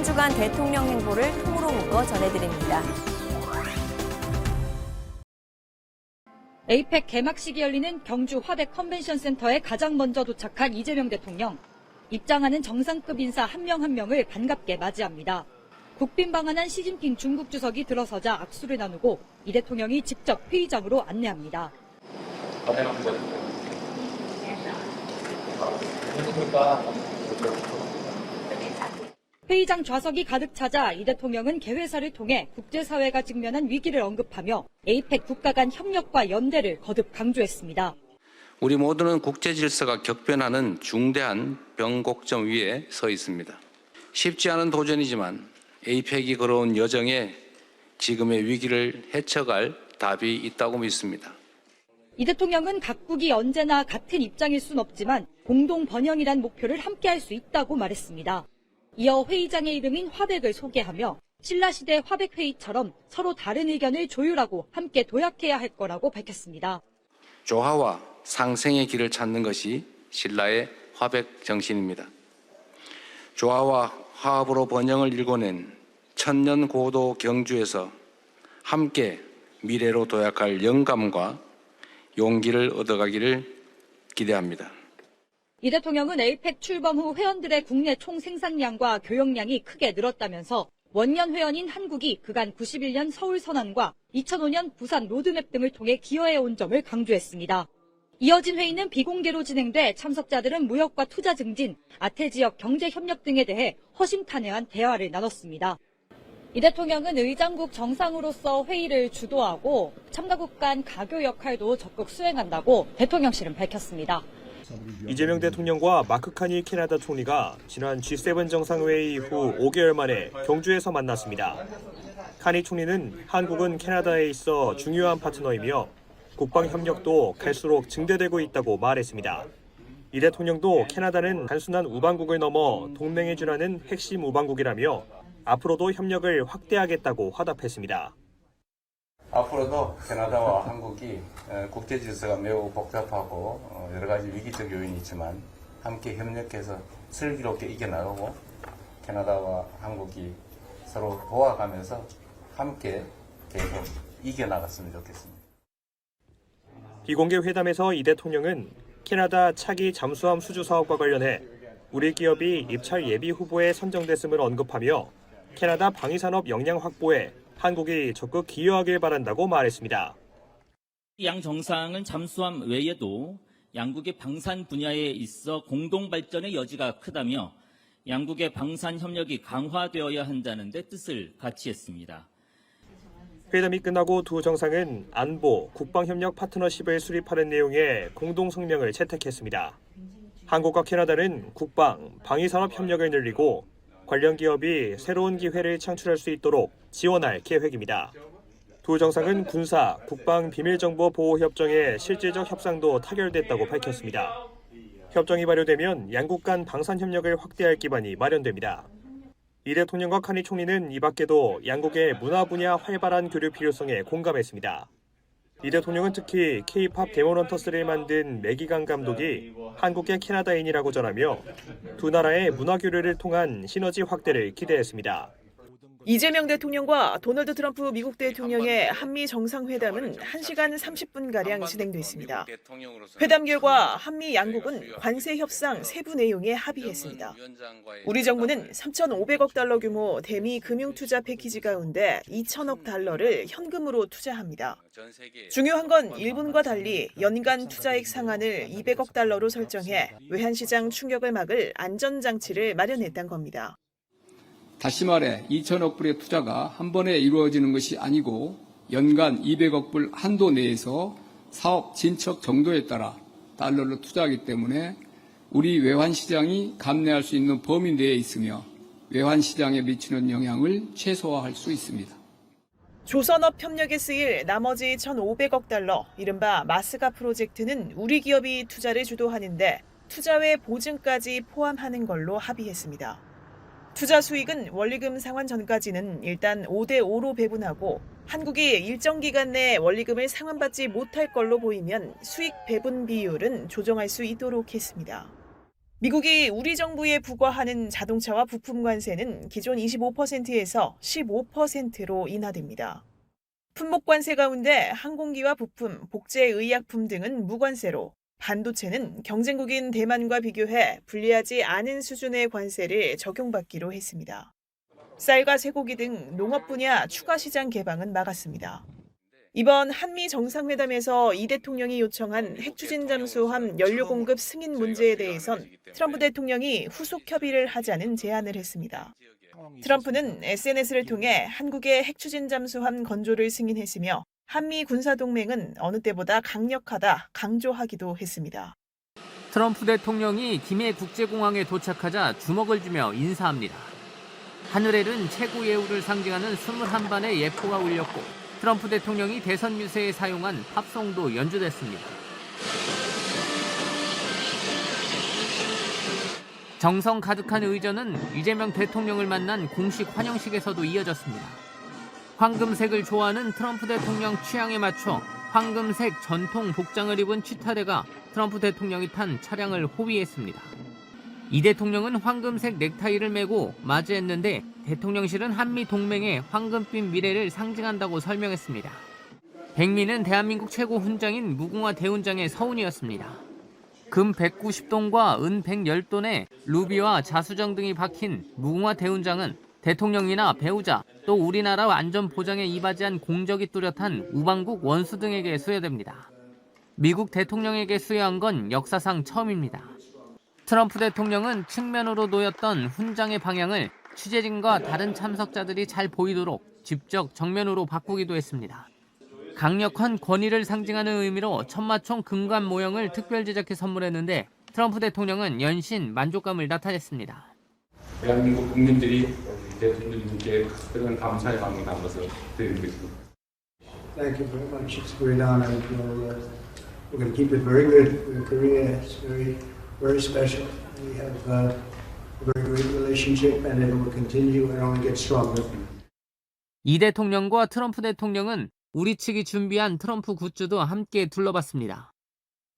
한 주간 대통령 행보를 통으로 묶어 전해드립니다. 에이펙 개막식이 열리는 경주 화백 컨벤션 센터에 가장 먼저 도착한 이재명 대통령. 입장하는 정상급 인사 한 명한 명을 반갑게 맞이합니다. 국빈 방한한 시진핑 중국 주석이 들어서자 악수를 나누고 이 대통령이 직접 회의장으로 안내합니다. 회의장 좌석이 가득 차자 이 대통령은 개회사를 통해 국제사회가 직면한 위기를 언급하며 에이펙 국가 간 협력과 연대를 거듭 강조했습니다. 우리 모두는 국제 질서가 격변하는 중대한 변곡점 위에 서 있습니다. 쉽지 않은 도전이지만 에이펙이 걸어온 여정에 지금의 위기를 헤쳐갈 답이 있다고 믿습니다. 이 대통령은 각국이 언제나 같은 입장일 순 없지만 공동 번영이란 목표를 함께할 수 있다고 말했습니다. 이어 회의장의 이름인 화백을 소개하며 신라시대 화백회의처럼 서로 다른 의견을 조율하고 함께 도약해야 할 거라고 밝혔습니다. 조화와 상생의 길을 찾는 것이 신라의 화백 정신입니다. 조화와 화합으로 번영을 일궈낸 천년 고도 경주에서 함께 미래로 도약할 영감과 용기를 얻어가기를 기대합니다. 이 대통령은 에이펙 출범 후 회원들의 국내 총 생산량과 교역량이 크게 늘었다면서 원년 회원인 한국이 그간 91년 서울 선언과 2005년 부산 로드맵 등을 통해 기여해 온 점을 강조했습니다. 이어진 회의는 비공개로 진행돼 참석자들은 무역과 투자 증진, 아태 지역 경제 협력 등에 대해 허심탄회한 대화를 나눴습니다. 이 대통령은 의장국 정상으로서 회의를 주도하고 참가국 간 가교 역할도 적극 수행한다고 대통령실은 밝혔습니다. 이재명 대통령과 마크 카니 캐나다 총리가 지난 G7 정상회의 후 5개월 만에 경주에서 만났습니다. 카니 총리는 한국은 캐나다에 있어 중요한 파트너이며 국방 협력도 갈수록 증대되고 있다고 말했습니다. 이 대통령도 캐나다는 단순한 우방국을 넘어 동맹에 준하는 핵심 우방국이라며 앞으로도 협력을 확대하겠다고 화답했습니다. 앞으로도 캐나다와 한국이 어, 국제 질서가 매우 복잡하고 어, 여러 가지 위기적 요인이 있지만 함께 협력해서 슬기롭게 이겨나가고 캐나다와 한국이 서로 도와가면서 함께 계속 이겨나갔으면 좋겠습니다. 비공개 회담에서 이 대통령은 캐나다 차기 잠수함 수주 사업과 관련해 우리 기업이 입찰 예비 후보에 선정됐음을 언급하며 캐나다 방위산업 역량 확보에 한국이 적극 기여하길 바란다고 말했습니다. 양 정상은 잠수함 외에도 양국의 방산 분야에 있어 공동 발전의 여지가 크다며 양국의 방산 협력이 강화되어야 한다는 데 뜻을 같이 했습니다. 회담이 끝나고 두 정상은 안보, 국방협력 파트너십을 수립하는 내용의 공동 성명을 채택했습니다. 한국과 캐나다는 국방, 방위산업 협력을 늘리고 관련 기업이 새로운 기회를 창출할 수 있도록 지원할 계획입니다. 두 정상은 군사, 국방 비밀정보 보호 협정의 실질적 협상도 타결됐다고 밝혔습니다. 협정이 발효되면 양국 간 방산 협력을 확대할 기반이 마련됩니다. 이 대통령과 카니 총리는 이 밖에도 양국의 문화 분야 활발한 교류 필요성에 공감했습니다. 이 대통령은 특히 K-팝 데모런터스를 만든 매기강 감독이 한국의 캐나다인이라고 전하며 두 나라의 문화 교류를 통한 시너지 확대를 기대했습니다. 이재명 대통령과 도널드 트럼프 미국 대통령의 한미 정상회담은 1시간 30분가량 진행됐습니다. 회담 결과 한미 양국은 관세 협상 세부 내용에 합의했습니다. 우리 정부는 3,500억 달러 규모 대미 금융 투자 패키지 가운데 2천억 달러를 현금으로 투자합니다. 중요한 건 일본과 달리 연간 투자액 상한을 200억 달러로 설정해 외환시장 충격을 막을 안전장치를 마련했다는 겁니다. 다시 말해 2천억 불의 투자가 한 번에 이루어지는 것이 아니고 연간 200억 불 한도 내에서 사업 진척 정도에 따라 달러를 투자하기 때문에 우리 외환 시장이 감내할 수 있는 범위 내에 있으며 외환 시장에 미치는 영향을 최소화할 수 있습니다. 조선업 협력에 쓰일 나머지 1,500억 달러, 이른바 마스가 프로젝트는 우리 기업이 투자를 주도하는데 투자 외 보증까지 포함하는 걸로 합의했습니다. 투자 수익은 원리금 상환 전까지는 일단 5대 5로 배분하고 한국이 일정 기간 내 원리금을 상환받지 못할 걸로 보이면 수익 배분 비율은 조정할 수 있도록 했습니다. 미국이 우리 정부에 부과하는 자동차와 부품 관세는 기존 25%에서 15%로 인하됩니다. 품목 관세 가운데 항공기와 부품, 복제 의약품 등은 무관세로 반도체는 경쟁국인 대만과 비교해 불리하지 않은 수준의 관세를 적용받기로 했습니다. 쌀과 쇠고기 등 농업 분야 추가 시장 개방은 막았습니다. 이번 한미 정상회담에서 이 대통령이 요청한 핵추진 잠수함 연료 공급 승인 문제에 대해선 트럼프 대통령이 후속 협의를 하자는 제안을 했습니다. 트럼프는 SNS를 통해 한국의 핵추진 잠수함 건조를 승인했으며 한미 군사동맹은 어느 때보다 강력하다 강조하기도 했습니다. 트럼프 대통령이 김해 국제공항에 도착하자 주먹을 주며 인사합니다. 하늘에는 최고 예우를 상징하는 21반의 예포가 울렸고 트럼프 대통령이 대선 유세에 사용한 팝송도 연주됐습니다. 정성 가득한 의전은 이재명 대통령을 만난 공식 환영식에서도 이어졌습니다. 황금색을 좋아하는 트럼프 대통령 취향에 맞춰 황금색 전통 복장을 입은 취타대가 트럼프 대통령이 탄 차량을 호위했습니다. 이 대통령은 황금색 넥타이를 메고 맞이했는데 대통령실은 한미 동맹의 황금빛 미래를 상징한다고 설명했습니다. 백미는 대한민국 최고 훈장인 무궁화 대훈장의 서훈이었습니다. 금 190돈과 은 110돈에 루비와 자수정 등이 박힌 무궁화 대훈장은 대통령이나 배우자 또 우리나라 안전 보장에 이바지한 공적이 뚜렷한 우방국 원수 등에게 수여됩니다. 미국 대통령에게 수여한 건 역사상 처음입니다. 트럼프 대통령은 측면으로 놓였던 훈장의 방향을 취재진과 다른 참석자들이 잘 보이도록 직접 정면으로 바꾸기도 했습니다. 강력한 권위를 상징하는 의미로 천마총 금관 모형을 특별 제작해 선물했는데 트럼프 대통령은 연신 만족감을 나타냈습니다. 대한민국 국민들이 대통령님께 특별한 감사의 마음을 담아서 드리는 것입니다. Thank you very much. It's great honor. We'll, uh, we're going to keep it very good. Uh, Korea is very, very special. We have uh, a very great relationship, and it will continue and only get stronger. 이 대통령과 트럼프 대통령은 우리 측이 준비한 트럼프 굿즈도 함께 둘러봤습니다.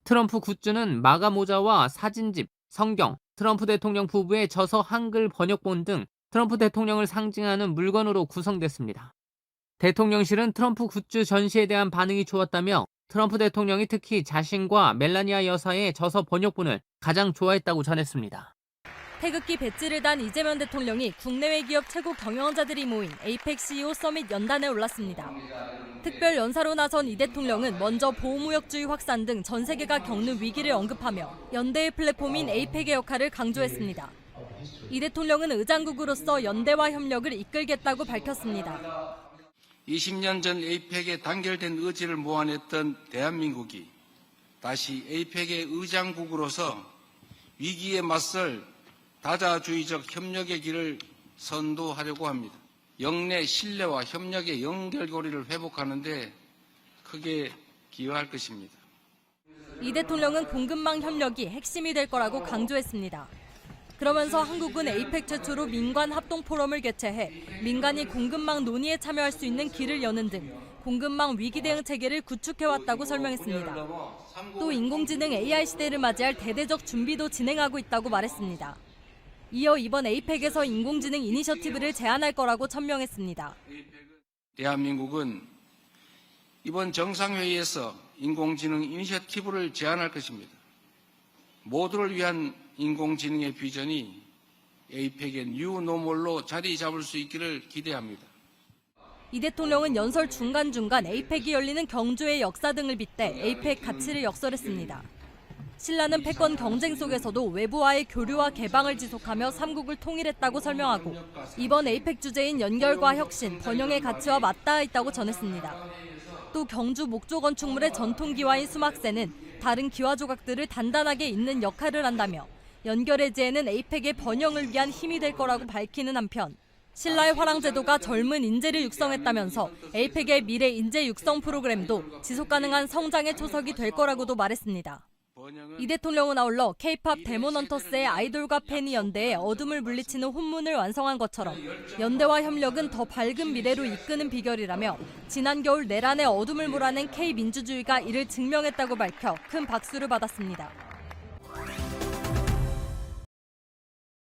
트럼프 굿즈는 마가 모자와 사진집, 성경, 트럼프 대통령 부부의 저서 한글 번역본 등 트럼프 대통령을 상징하는 물건으로 구성됐습니다. 대통령실은 트럼프 굿즈 전시에 대한 반응이 좋았다며 트럼프 대통령이 특히 자신과 멜라니아 여사의 저서 번역본을 가장 좋아했다고 전했습니다. 태극기 배지를 단 이재명 대통령이 국내외 기업 최고 경영자들이 모인 에이펙 CEO 서밋 연단에 올랐습니다. 특별 연사로 나선 이 대통령은 먼저 보호무역주의 확산 등 전 세계가 겪는 위기를 언급하며 연대의 플랫폼인 에이펙의 역할을 강조했습니다. 이 대통령은 의장국으로서 연대와 협력을 이끌겠다고 밝혔습니다. 20년 전 에이펙에 단결된 의지를 모아냈던 대한민국이 다시 에이펙의 의장국으로서 위기에 맞설 다자주의적 협력의 길을 선도하려고 합니다. 영내 신뢰와 협력의 연결고리를 회복하는데 크게 기여할 것입니다. 이 대통령은 공급망 협력이 핵심이 될 거라고 강조했습니다. 그러면서 한국은 에이펙 최초로 민관 합동 포럼을 개최해 민간이 공급망 논의에 참여할 수 있는 길을 여는 등 공급망 위기 대응 체계를 구축해왔다고 설명했습니다. 또 인공지능 AI 시대를 맞이할 대대적 준비도 진행하고 있다고 말했습니다. 이어 이번 에이펙에서 인공지능 이니셔티브를 제안할 거라고 천명했습니다. 대한민국은 이번 정상회의에서 인공지능 이니셔티브를 제안할 것입니다. 모두를 위한 인공지능의 비전이 에이펙의 뉴 노멀로 자리 잡을 수 있기를 기대합니다. 이 대통령은 연설 중간중간 에이펙이 열리는 경주의 역사 등을 빗대 에이펙 가치를 역설했습니다. 신라는 패권 경쟁 속에서도 외부와의 교류와 개방을 지속하며 삼국을 통일했다고 설명하고 이번 에이펙 주제인 연결과 혁신, 번영의 가치와 맞닿아 있다고 전했습니다. 또 경주 목조 건축물의 전통 기와인 수막새는 다른 기와 조각들을 단단하게 잇는 역할을 한다며 연결해제에는 에이펙의 번영을 위한 힘이 될 거라고 밝히는 한편 신라의 화랑 제도가 젊은 인재를 육성했다면서 에이펙의 미래 인재 육성 프로그램도 지속 가능한 성장의 초석이 될 거라고도 말했습니다. 이 대통령은 아울러 K-팝 데모넌터스의 아이돌과 팬이 연대해 어둠을 물리치는 혼문을 완성한 것처럼 연대와 협력은 더 밝은 미래로 이끄는 비결이라며 지난 겨울 내란의 어둠을 몰아낸 K 민주주의가 이를 증명했다고 밝혀 큰 박수를 받았습니다.